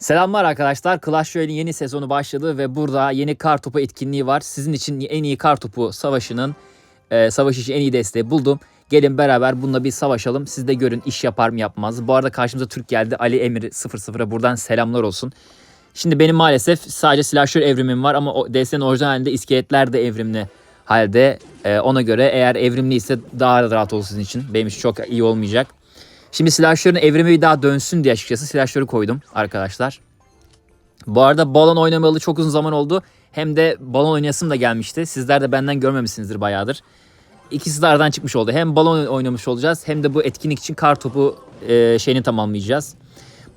Selamlar arkadaşlar. Clash Royale'in yeni sezonu başladı ve burada yeni kar topu etkinliği var. Sizin için en iyi kar topu savaşının e, savaş için en iyi desteği buldum. Gelin beraber bununla bir savaşalım. Siz de görün iş yapar mı yapmaz. Bu arada karşımıza Türk geldi. Ali Emir 00'a buradan selamlar olsun. Şimdi benim maalesef sadece silahşör evrimim var ama o desteğin orijinal halinde iskeletler de evrimli halde. E, ona göre eğer evrimliyse daha rahat olur sizin için. Benim için çok iyi olmayacak. Şimdi silahşörün evrimi bir daha dönsün diye açıkçası silahşörü koydum arkadaşlar. Bu arada balon oynamalı çok uzun zaman oldu. Hem de balon oynayasım da gelmişti. Sizler de benden görmemişsinizdir bayağıdır. İkisi de aradan çıkmış oldu. Hem balon oynamış olacağız hem de bu etkinlik için kar topu e, şeyini tamamlayacağız.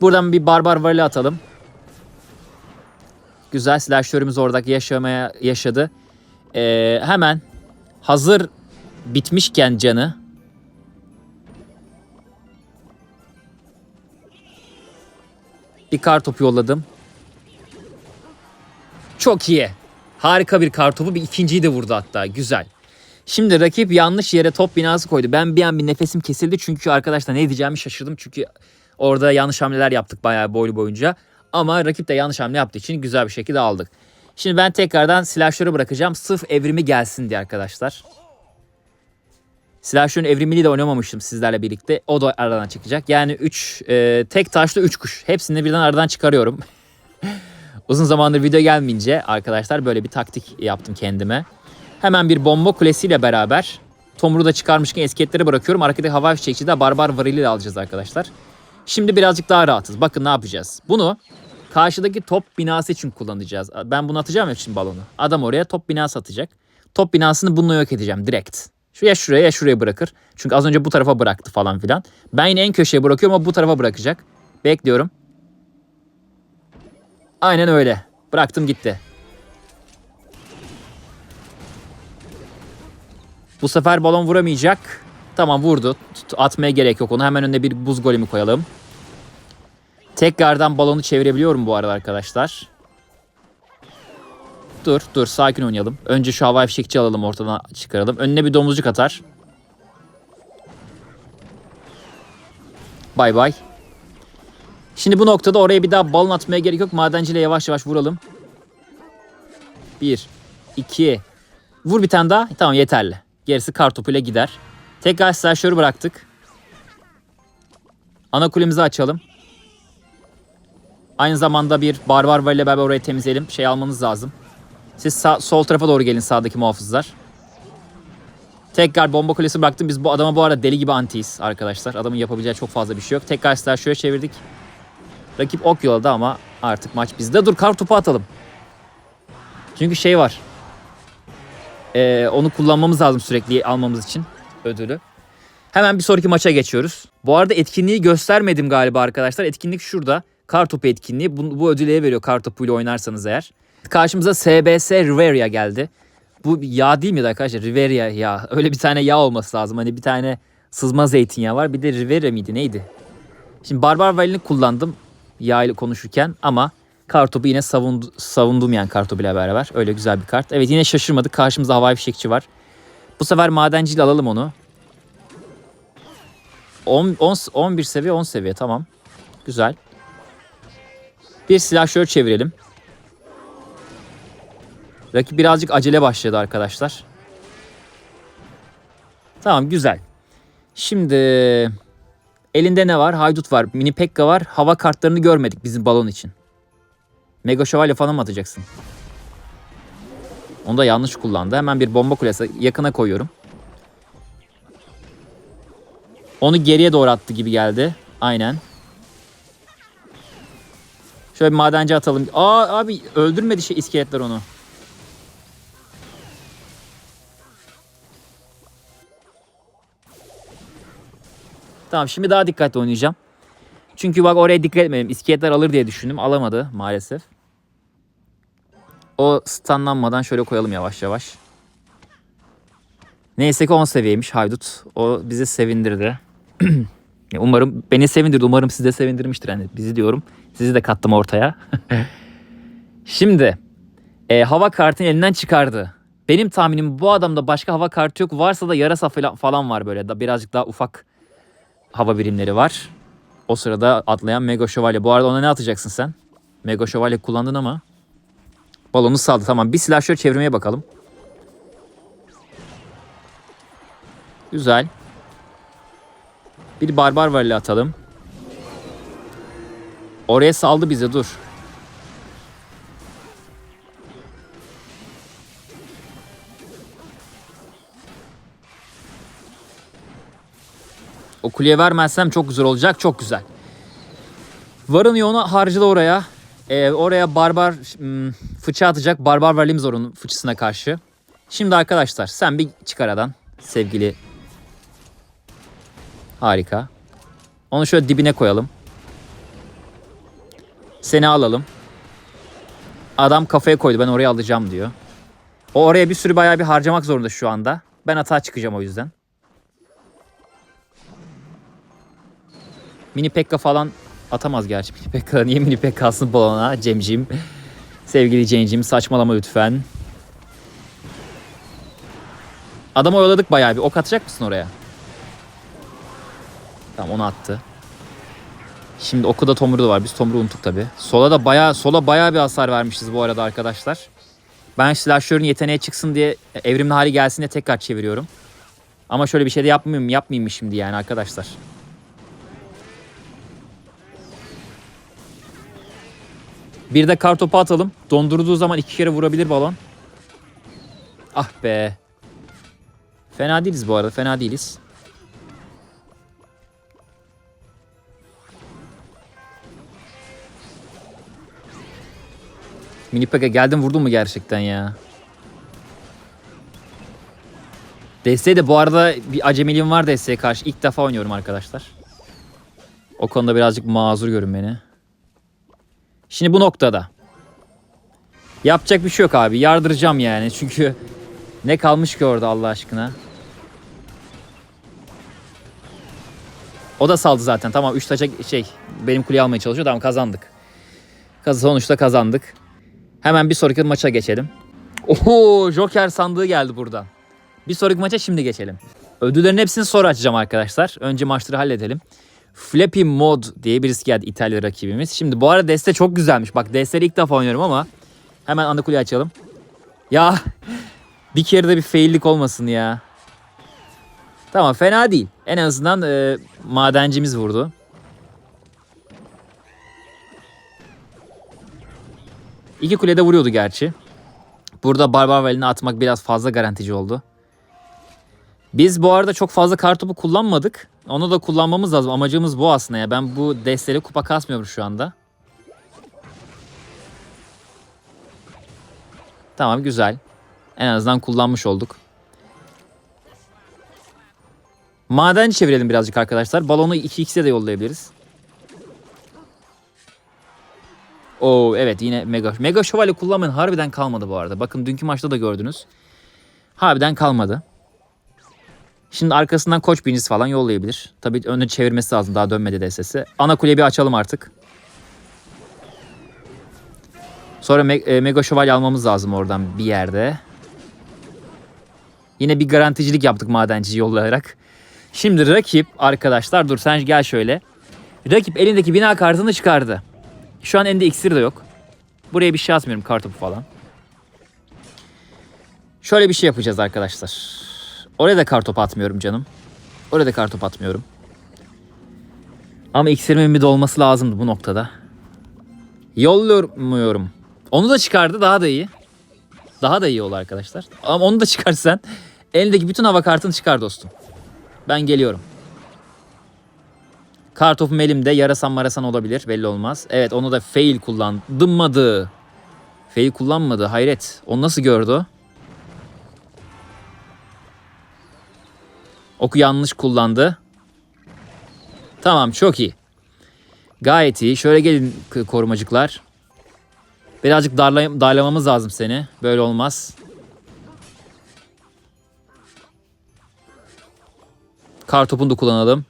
Buradan bir barbar vali atalım. Güzel silahşörümüz oradaki yaşamaya yaşadı. E, hemen hazır bitmişken canı bir kar topu yolladım. Çok iyi. Harika bir kar topu. Bir ikinciyi de vurdu hatta. Güzel. Şimdi rakip yanlış yere top binası koydu. Ben bir an bir nefesim kesildi çünkü arkadaşlar ne diyeceğimi şaşırdım. Çünkü orada yanlış hamleler yaptık bayağı boylu boyunca. Ama rakip de yanlış hamle yaptığı için güzel bir şekilde aldık. Şimdi ben tekrardan silahşörü bırakacağım. Sırf evrimi gelsin diye arkadaşlar. Silahşörün evrimini de oynamamıştım sizlerle birlikte. O da aradan çıkacak. Yani 3 e, tek taşlı 3 kuş. Hepsini birden aradan çıkarıyorum. Uzun zamandır video gelmeyince arkadaşlar böyle bir taktik yaptım kendime. Hemen bir bomba kulesiyle beraber Tomur'u da çıkarmışken esketleri bırakıyorum. Arkadaki hava fişekçi de barbar variliyle alacağız arkadaşlar. Şimdi birazcık daha rahatız. Bakın ne yapacağız. Bunu karşıdaki top binası için kullanacağız. Ben bunu atacağım ya şimdi balonu. Adam oraya top binası atacak. Top binasını bununla yok edeceğim direkt. Ya şuraya ya şuraya bırakır. Çünkü az önce bu tarafa bıraktı falan filan. Ben yine en köşeye bırakıyorum ama bu tarafa bırakacak. Bekliyorum. Aynen öyle. Bıraktım gitti. Bu sefer balon vuramayacak. Tamam vurdu. Tut- Atmaya gerek yok onu. Hemen önüne bir buz golemi koyalım. Tekrardan balonu çevirebiliyorum bu arada arkadaşlar. Dur dur sakin oynayalım. Önce şu havai fişekçi alalım ortadan çıkaralım. Önüne bir domuzcuk atar. Bay bay. Şimdi bu noktada oraya bir daha balon atmaya gerek yok. Madenciyle yavaş yavaş vuralım. Bir, iki. Vur bir tane daha. Tamam yeterli. Gerisi kar topuyla gider. Tekrar silahşörü bıraktık. Ana kulemizi açalım. Aynı zamanda bir barbar var ile beraber orayı temizleyelim. Şey almanız lazım. Siz sağ- sol tarafa doğru gelin sağdaki muhafızlar. Tekrar bomba kulesi bıraktım. Biz bu adama bu arada deli gibi antiyiz arkadaşlar. Adamın yapabileceği çok fazla bir şey yok. Tekrar silah şöyle çevirdik. Rakip ok yolladı ama artık maç bizde. Dur kar topu atalım. Çünkü şey var. Ee, onu kullanmamız lazım sürekli almamız için ödülü. Hemen bir sonraki maça geçiyoruz. Bu arada etkinliği göstermedim galiba arkadaşlar. Etkinlik şurada. Kartopu etkinliği. Bu, bu ödülleri veriyor kartopuyla oynarsanız eğer. Karşımıza SBS Riveria geldi. Bu yağ değil miydi arkadaşlar? Riveria yağ. Öyle bir tane yağ olması lazım. Hani bir tane sızma zeytinyağı var. Bir de Riveria miydi neydi? Şimdi Barbar Vali'ni kullandım yağ ile konuşurken ama kartopu yine savundu, savundum yani kartopuyla beraber. Öyle güzel bir kart. Evet yine şaşırmadık. Karşımızda havai fişekçi var. Bu sefer madenciyle alalım onu. 10, 10, 11 seviye 10 seviye tamam. Güzel. Bir silahşör çevirelim. Rakip birazcık acele başladı arkadaşlar. Tamam güzel. Şimdi elinde ne var? Haydut var. Mini Pekka var. Hava kartlarını görmedik bizim balon için. Mega Şövalye falan mı atacaksın? Onu da yanlış kullandı. Hemen bir bomba kulesi yakına koyuyorum. Onu geriye doğru attı gibi geldi. Aynen. Şöyle bir madenci atalım. Aa abi öldürmedi şey iskeletler onu. Tamam şimdi daha dikkatli oynayacağım. Çünkü bak oraya dikkat etmedim. İskeletler alır diye düşündüm. Alamadı maalesef. O stunlanmadan şöyle koyalım yavaş yavaş. Neyse ki 10 seviyeymiş Haydut. O bizi sevindirdi. Umarım beni sevindirdi. Umarım sizi de sevindirmiştir. Yani bizi diyorum. Sizi de kattım ortaya. Şimdi e, hava kartını elinden çıkardı. Benim tahminim bu adamda başka hava kartı yok. Varsa da falan- falan var böyle. Da birazcık daha ufak hava birimleri var. O sırada atlayan Mega Şövalye. Bu arada ona ne atacaksın sen? Mega şövalye kullandın ama. Balonu saldı. Tamam bir silahşör çevirmeye bakalım. Güzel. Bir barbar varili atalım. Oraya saldı bize dur. O kuleye vermezsem çok güzel olacak. Çok güzel. Varın yoğunu harcadı oraya. Ee, oraya barbar hmm, fıça atacak. Barbar varlığımız onun fıçısına karşı. Şimdi arkadaşlar sen bir çık aradan. Sevgili. Harika. Onu şöyle dibine koyalım. Seni alalım. Adam kafaya koydu ben oraya alacağım diyor. O oraya bir sürü bayağı bir harcamak zorunda şu anda. Ben hata çıkacağım o yüzden. Mini Pekka falan atamaz gerçi. Mini Pekka niye Mini Pekka alsın balona Cemcim. Sevgili Cencim saçmalama lütfen. Adamı oyaladık bayağı bir. Ok atacak mısın oraya? Tamam onu attı. Şimdi oku da Tomur'da var. Biz Tomur'u unuttuk tabi. Sola da bayağı sola bayağı bir hasar vermişiz bu arada arkadaşlar. Ben silahşörün yeteneğe çıksın diye evrimli hali gelsin diye tekrar çeviriyorum. Ama şöyle bir şey de yapmayayım, yapmayayım mı şimdi yani arkadaşlar. Bir de kar topu atalım. Dondurduğu zaman iki kere vurabilir balon. Ah be. Fena değiliz bu arada. Fena değiliz. Mini Pekka geldin vurdun mu gerçekten ya? Desteği de bu arada bir acemiliğim var desteğe karşı. İlk defa oynuyorum arkadaşlar. O konuda birazcık mazur görün beni. Şimdi bu noktada. Yapacak bir şey yok abi. Yardıracağım yani. Çünkü ne kalmış ki orada Allah aşkına. O da saldı zaten. Tamam 3 taça şey benim kuleyi almaya çalışıyor. Tamam kazandık. Kaz sonuçta kazandık. Hemen bir sonraki maça geçelim. Oho Joker sandığı geldi buradan. Bir sonraki maça şimdi geçelim. Ödüllerin hepsini sonra açacağım arkadaşlar. Önce maçları halledelim. Flappy Mod diye birisi geldi İtalya rakibimiz. Şimdi bu arada deste çok güzelmiş. Bak desteleri ilk defa oynuyorum ama hemen ana kuleyi açalım. Ya bir kere de bir faillik olmasın ya. Tamam fena değil. En azından e, madencimiz vurdu. İki kulede vuruyordu gerçi. Burada Barbar Vali'ni atmak biraz fazla garantici oldu. Biz bu arada çok fazla kartopu kullanmadık. Onu da kullanmamız lazım. Amacımız bu aslında ya. Ben bu desteli kupa kasmıyorum şu anda. Tamam güzel. En azından kullanmış olduk. Madenci çevirelim birazcık arkadaşlar. Balonu 2x'e de yollayabiliriz. Oo evet yine mega. Mega şövalye kullanmayın harbiden kalmadı bu arada. Bakın dünkü maçta da gördünüz. Harbiden kalmadı. Şimdi arkasından koç birincisi falan yollayabilir. Tabii önünü çevirmesi lazım daha dönmedi destesi. Ana kuleyi bir açalım artık. Sonra me- e, mega şövalye almamız lazım oradan bir yerde. Yine bir garanticilik yaptık madenci yollayarak. Şimdi rakip arkadaşlar dur sen gel şöyle. Rakip elindeki bina kartını çıkardı. Şu an elinde iksir de yok. Buraya bir şey atmıyorum kartopu falan. Şöyle bir şey yapacağız arkadaşlar. Oraya da kartopu atmıyorum canım. Oraya da kartopu atmıyorum. Ama iksirimin bir dolması lazımdı bu noktada. Yolluyorum. Onu da çıkardı daha da iyi. Daha da iyi oldu arkadaşlar. Ama onu da çıkarsan elindeki bütün hava kartını çıkar dostum. Ben geliyorum. Kartopum elimde. Yarasan marasan olabilir. Belli olmaz. Evet onu da fail kullanmadı. Fail kullanmadı. Hayret. Onu nasıl gördü? Oku yanlış kullandı. Tamam çok iyi. Gayet iyi. Şöyle gelin korumacıklar. Birazcık darlay darlamamız lazım seni. Böyle olmaz. Kar topunu da kullanalım.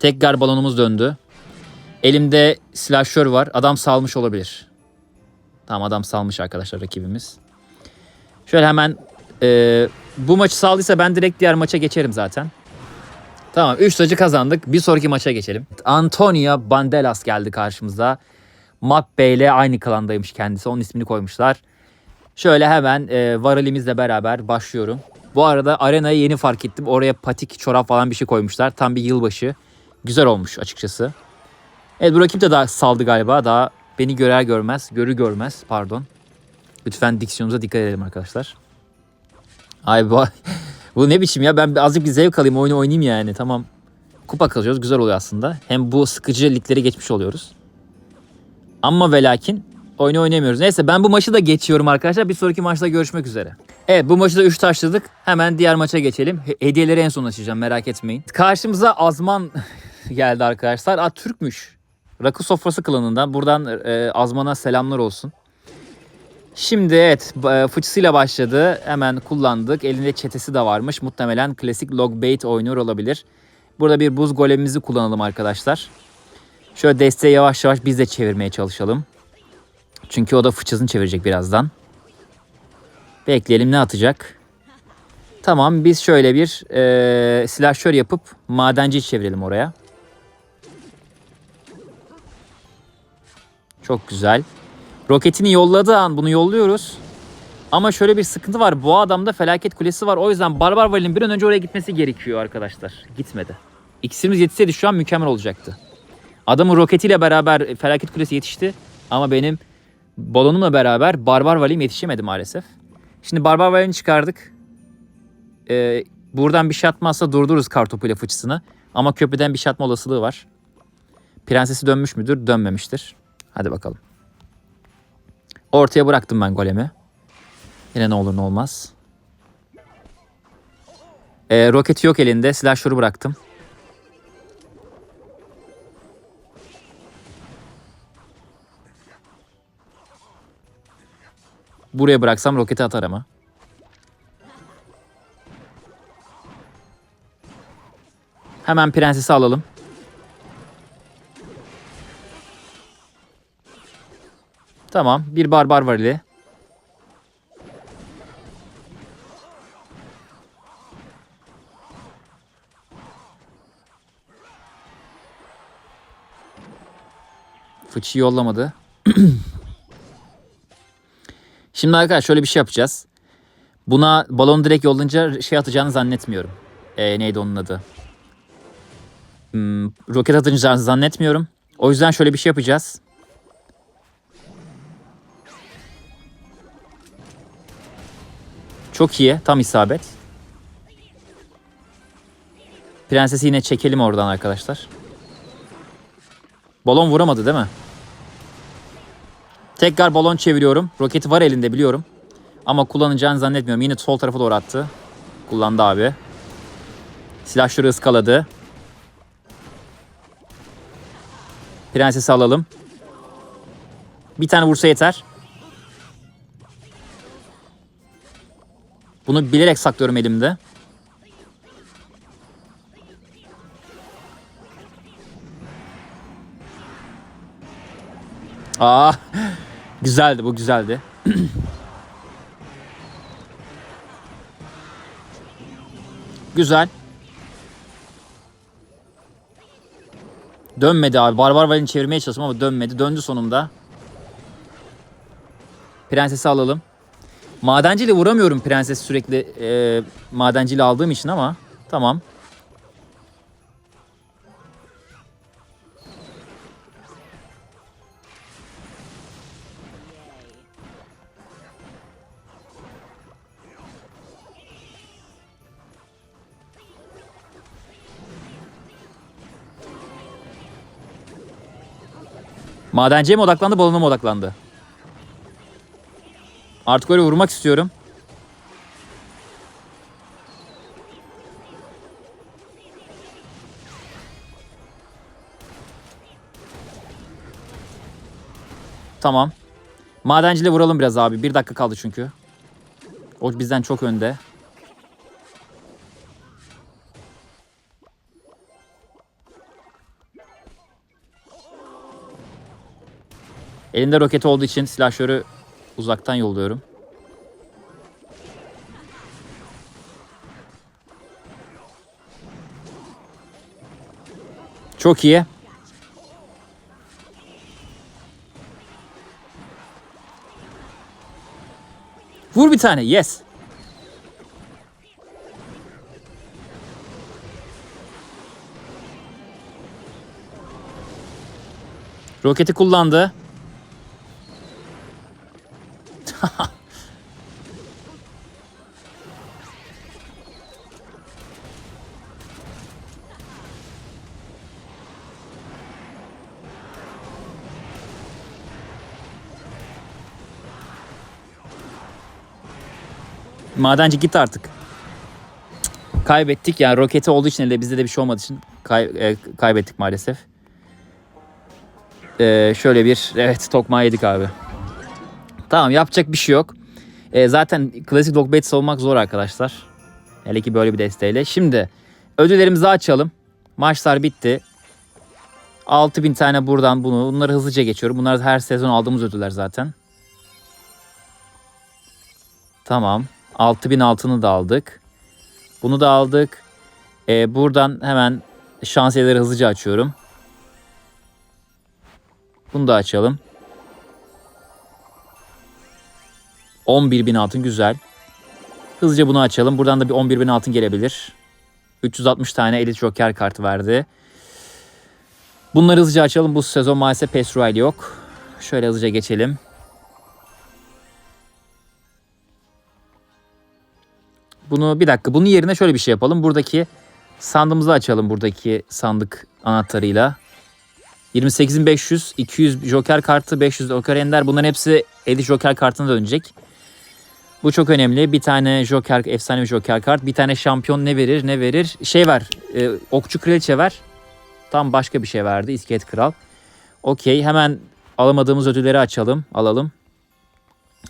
Tekrar balonumuz döndü. Elimde silahşör var. Adam salmış olabilir. Tamam adam salmış arkadaşlar rakibimiz. Şöyle hemen e, bu maçı saldıysa ben direkt diğer maça geçerim zaten. Tamam 3 tacı kazandık. Bir sonraki maça geçelim. Antonio Banderas geldi karşımıza. Mabbe ile aynı klandaymış kendisi. Onun ismini koymuşlar. Şöyle hemen e, varalimizle beraber başlıyorum. Bu arada arenayı yeni fark ettim. Oraya patik, çorap falan bir şey koymuşlar. Tam bir yılbaşı. Güzel olmuş açıkçası. Evet bu rakip de daha saldı galiba. Daha beni görer görmez, görü görmez pardon. Lütfen diksiyonumuza dikkat edelim arkadaşlar. Ay bu, bu ne biçim ya ben azıcık bir zevk alayım oyunu oynayayım yani tamam. Kupa kazıyoruz güzel oluyor aslında. Hem bu sıkıcı ligleri geçmiş oluyoruz. Ama ve lakin oyunu oynayamıyoruz. Neyse ben bu maçı da geçiyorum arkadaşlar. Bir sonraki maçta görüşmek üzere. Evet bu maçı da 3 taşladık. Hemen diğer maça geçelim. He- Hediyeleri en son açacağım merak etmeyin. Karşımıza Azman geldi arkadaşlar. Aa Türkmüş. Rakı sofrası klanından. Buradan e, Azman'a selamlar olsun. Şimdi evet e, fıçısıyla başladı. Hemen kullandık. Elinde çetesi de varmış. Muhtemelen klasik logbait oynuyor olabilir. Burada bir buz golemimizi kullanalım arkadaşlar. Şöyle desteği yavaş yavaş biz de çevirmeye çalışalım. Çünkü o da fıçısını çevirecek birazdan. Bekleyelim ne atacak. Tamam biz şöyle bir e, silahşör yapıp madenci çevirelim oraya. Çok güzel. Roketini yolladığı an bunu yolluyoruz. Ama şöyle bir sıkıntı var. Bu adamda felaket kulesi var. O yüzden Barbar Vali'nin bir an önce oraya gitmesi gerekiyor arkadaşlar. Gitmedi. İksirimiz yetişseydi şu an mükemmel olacaktı. Adamın roketiyle beraber felaket kulesi yetişti. Ama benim balonumla beraber Barbar Vali'm yetişemedi maalesef. Şimdi Barbar Vali'ni çıkardık. Ee, buradan bir şey atmazsa durdururuz kartopuyla fıçısını. Ama köprüden bir şey atma olasılığı var. Prensesi dönmüş müdür? Dönmemiştir. Hadi bakalım. Ortaya bıraktım ben golemi. Yine ne olur ne olmaz. Ee, roketi yok elinde. Silahşörü bıraktım. Buraya bıraksam roketi atar ama. Hemen prensesi alalım. Tamam. Bir barbar var ile. Fıçı yollamadı. Şimdi arkadaşlar şöyle bir şey yapacağız. Buna balon direkt yollayınca şey atacağını zannetmiyorum. Ee, neydi onun adı? Hmm, roket atacağını zannetmiyorum. O yüzden şöyle bir şey yapacağız. Çok iyi. Tam isabet. Prensesi yine çekelim oradan arkadaşlar. Balon vuramadı değil mi? Tekrar balon çeviriyorum. Roketi var elinde biliyorum. Ama kullanacağını zannetmiyorum. Yine sol tarafa doğru attı. Kullandı abi. Silahşörü ıskaladı. Prensesi alalım. Bir tane vursa yeter. Bunu bilerek saklıyorum elimde. Aa, güzeldi bu güzeldi. Güzel. Dönmedi abi. Barbar Vali'ni çevirmeye çalıştım ama dönmedi. Döndü sonunda. Prensesi alalım. Madenciyle vuramıyorum prenses sürekli e, madenciyle aldığım için ama tamam. Madenciye mi odaklandı, balona mı odaklandı? Artık öyle vurmak istiyorum. Tamam. Madenciyle vuralım biraz abi. Bir dakika kaldı çünkü. O bizden çok önde. Elinde roket olduğu için silahşörü Uzaktan yolluyorum. Çok iyi. Vur bir tane. Yes. Roketi kullandı. Madenci git artık. Kaybettik yani roketi olduğu için elde bizde de bir şey olmadığı için kay- e, kaybettik maalesef. Ee, şöyle bir evet tokmağı yedik abi. Tamam yapacak bir şey yok. Ee, zaten klasik Lockbait savunmak zor arkadaşlar. Hele ki böyle bir desteğiyle. Şimdi ödüllerimizi açalım. Maçlar bitti. 6000 tane buradan bunu. Bunları hızlıca geçiyorum. Bunlar her sezon aldığımız ödüller zaten. Tamam. 6000 altını da aldık. Bunu da aldık. Ee, buradan hemen şansiyeleri hızlıca açıyorum. Bunu da açalım. 11.000 altın güzel. Hızlıca bunu açalım. Buradan da bir 11.000 altın gelebilir. 360 tane Elite Joker kartı verdi. Bunları hızlıca açalım. Bu sezon maalesef Pesruel yok. Şöyle hızlıca geçelim. Bunu bir dakika. Bunun yerine şöyle bir şey yapalım. Buradaki sandığımızı açalım. Buradaki sandık anahtarıyla. 28.500, 200 Joker kartı, 500 Joker Ender. Bunların hepsi 50 Joker kartına dönecek. Bu çok önemli. Bir tane Joker, efsane bir Joker kart. Bir tane şampiyon ne verir, ne verir? Şey ver, e, Okçu Kraliçe ver. Tam başka bir şey verdi. İskelet Kral. Okey. Hemen alamadığımız ödülleri açalım. Alalım.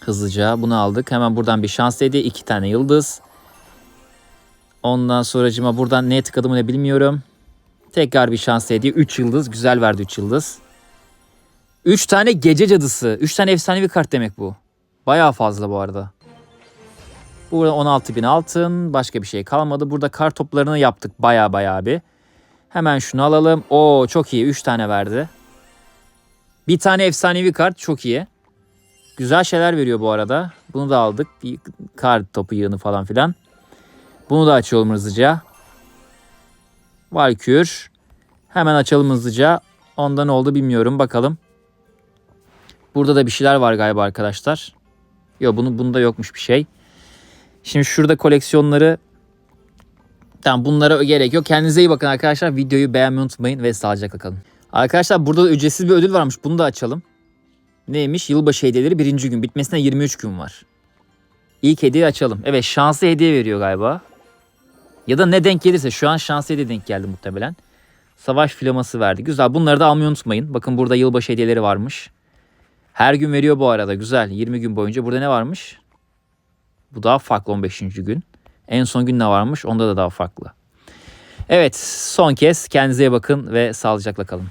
Hızlıca bunu aldık. Hemen buradan bir şans dedi. iki tane yıldız. Ondan sonracıma buradan neye tıkladığımı ne bilmiyorum. Tekrar bir şans hediye. 3 yıldız. Güzel verdi 3 yıldız. 3 tane gece cadısı. 3 tane efsanevi kart demek bu. Bayağı fazla bu arada. Burada 16 bin altın. Başka bir şey kalmadı. Burada kart toplarını yaptık bayağı bayağı bir. Hemen şunu alalım. Oo çok iyi. 3 tane verdi. Bir tane efsanevi kart çok iyi. Güzel şeyler veriyor bu arada. Bunu da aldık. Bir kart topu yığını falan filan. Bunu da açıyorum hızlıca. Valkür. Hemen açalım hızlıca. Onda ne oldu bilmiyorum. Bakalım. Burada da bir şeyler var galiba arkadaşlar. Yok bunu bunda yokmuş bir şey. Şimdi şurada koleksiyonları Tamam bunlara gerek yok. Kendinize iyi bakın arkadaşlar. Videoyu beğenmeyi unutmayın ve sağlıcakla kalın. Arkadaşlar burada da ücretsiz bir ödül varmış. Bunu da açalım. Neymiş? Yılbaşı hediyeleri birinci gün. Bitmesine 23 gün var. İlk hediye açalım. Evet şanslı hediye veriyor galiba. Ya da ne denk gelirse şu an şanslı hediye denk geldi muhtemelen. Savaş flaması verdi. Güzel bunları da almayı unutmayın. Bakın burada yılbaşı hediyeleri varmış. Her gün veriyor bu arada. Güzel. 20 gün boyunca. Burada ne varmış? Bu daha farklı 15. gün. En son gün ne varmış? Onda da daha farklı. Evet son kez kendinize bakın ve sağlıcakla kalın.